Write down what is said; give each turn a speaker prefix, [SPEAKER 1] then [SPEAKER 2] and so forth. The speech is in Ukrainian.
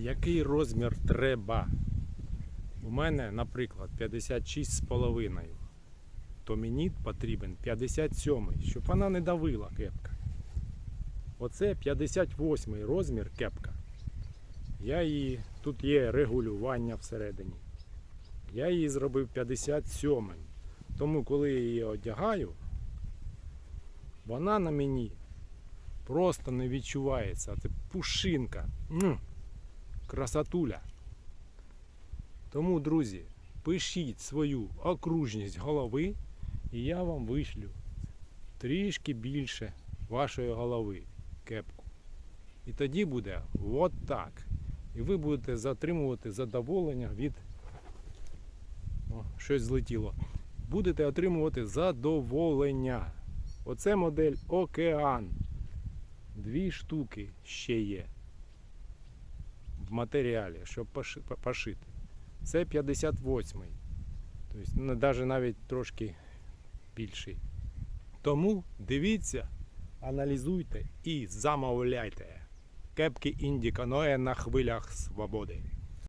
[SPEAKER 1] Який розмір треба? У мене, наприклад, 56,5. То мені потрібен 57, щоб вона не давила кепка. Оце 58 розмір кепка. Я її, тут є регулювання всередині. Я її зробив 57. Тому коли я її одягаю, вона на мені просто не відчувається. Це пушинка. Красотуля. Тому, друзі, пишіть свою окружність голови, і я вам вишлю трішки більше вашої голови кепку. І тоді буде от так. І ви будете затримувати задоволення від. О, щось злетіло. Будете отримувати задоволення. Оце модель Океан. Дві штуки ще є в матеріалі, щоб пошити. Це 58-й. Тобто навіть навіть трошки більший. Тому дивіться, аналізуйте і замовляйте. Кепки Індіканоє на хвилях свободи.